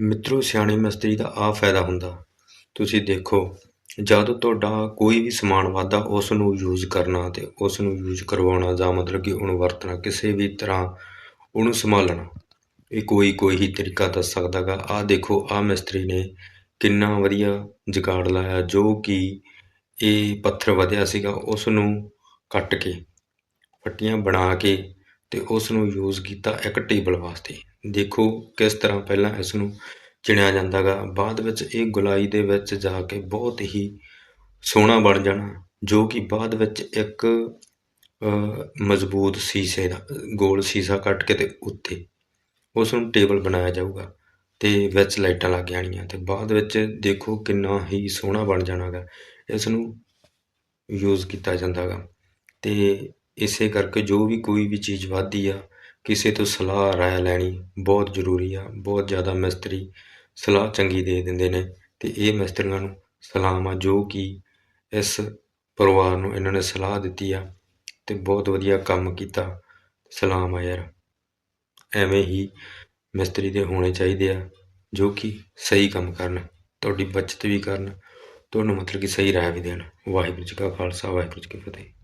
ਮਿੱਤਰੋ, ਸਿਆਣੇ ਮਿਸਤਰੀ ਦਾ ਆਹ ਫਾਇਦਾ ਹੁੰਦਾ। ਤੁਸੀਂ ਦੇਖੋ, ਜਦ ਤੁਹਾਡਾ ਕੋਈ ਵੀ ਸਮਾਨ ਵਾਦਾ ਉਸ ਨੂੰ ਯੂਜ਼ ਕਰਨਾ ਅਤੇ ਉਸ ਨੂੰ ਯੂਜ਼ ਕਰਵਾਉਣਾ ਜਾਂ ਮਤਲਬ ਕਿ ਉਹਨੂੰ ਵਰਤਣਾ, ਕਿਸੇ ਵੀ ਤਰ੍ਹਾਂ ਉਹਨੂੰ ਸੰਭਾਲਣਾ, ਇਹ ਕੋਈ ਕੋਈ ਹੀ ਤਰੀਕਾ ਦੱਸ ਸਕਦਾ ਗਾ। ਆਹ ਦੇਖੋ, ਆਹ ਮਿਸਤਰੀ ਨੇ ਕਿੰਨਾ ਵਧੀਆ ਜਗਾੜ ਲਾਇਆ, ਜੋ ਕਿ ਇਹ ਪੱਥਰ ਵਧਿਆ ਸੀਗਾ ਉਸ ਨੂੰ ਕੱਟ ਕੇ, ਪੱਟੀਆਂ ਬਣਾ ਕੇ ਤੇ ਉਸ ਨੂੰ ਯੂਜ਼ ਕੀਤਾ ਇੱਕ ਟੇਬਲ ਵਾਸਤੇ। ਦੇਖੋ ਕਿਸ ਤਰ੍ਹਾਂ ਪਹਿਲਾਂ ਇਸ ਨੂੰ ਚਿਣਿਆ ਜਾਂਦਾ ਗਾ। ਬਾਅਦ ਵਿੱਚ ਇਹ ਗੁਲਾਈ ਦੇ ਵਿੱਚ ਜਾ ਕੇ ਬਹੁਤ ਹੀ ਸੋਹਣਾ ਬਣ ਜਾਣਾ, ਜੋ ਕਿ ਬਾਅਦ ਵਿੱਚ ਇੱਕ ਮਜ਼ਬੂਤ ਸ਼ੀਸ਼ੇ ਦਾ, ਗੋਲ ਸ਼ੀਸ਼ਾ ਕੱਟ ਕੇ ਤੇ ਉੱਤੇ ਉਸ ਨੂੰ ਟੇਬਲ ਬਣਾਇਆ ਜਾਊਗਾ ਤੇ ਵਿੱਚ ਲਾਈਟਾਂ ਲੱਗ ਜਾਣੀਆਂ ਤੇ ਬਾਅਦ ਵਿੱਚ ਦੇਖੋ ਕਿੰਨਾ ਹੀ ਸੋਹਣਾ ਬਣ ਜਾਣਾਗਾ ਇਸ ਨੂੰ ਯੂਜ਼ ਕੀਤਾ ਜਾਂਦਾਗਾ ਤੇ ਇਸੇ ਕਰਕੇ ਜੋ ਵੀ ਕੋਈ ਵੀ ਚੀਜ਼ ਵਾਧੀ ਆ ਕਿਸੇ ਤੋਂ ਸਲਾਹ ਰਾਏ ਲੈਣੀ ਬਹੁਤ ਜ਼ਰੂਰੀ ਆ, ਬਹੁਤ ਜ਼ਿਆਦਾ ਮਿਸਤਰੀ ਸਲਾਹ ਚੰਗੀ ਦੇ ਦਿੰਦੇ ਨੇ ਅਤੇ ਇਹ ਮਿਸਤਰੀਆਂ ਨੂੰ ਸਲਾਮ ਆ, ਜੋ ਕਿ ਇਸ ਪਰਿਵਾਰ ਨੂੰ ਇਹਨਾਂ ਨੇ ਸਲਾਹ ਦਿੱਤੀ ਆ ਅਤੇ ਬਹੁਤ ਵਧੀਆ ਕੰਮ ਕੀਤਾ। ਸਲਾਮ ਆ ਯਾਰ। ਐਵੇਂ ਹੀ ਮਿਸਤਰੀ ਦੇ ਹੋਣੇ ਚਾਹੀਦੇ ਆ, ਜੋ ਕਿ ਸਹੀ ਕੰਮ ਕਰਨ, ਤੁਹਾਡੀ ਬਚਤ ਵੀ ਕਰਨ, ਤੁਹਾਨੂੰ ਮਤਲਬ ਕਿ ਸਹੀ ਰਾਹ ਵੀ ਦੇਣ। ਵਾਹਿਗੁਰੂ ਜੀ ਕਾ ਖਾਲਸਾ, ਵਾਹਿਗੁਰੂ ਜੀ ਕੀ ਫਤਿਹ।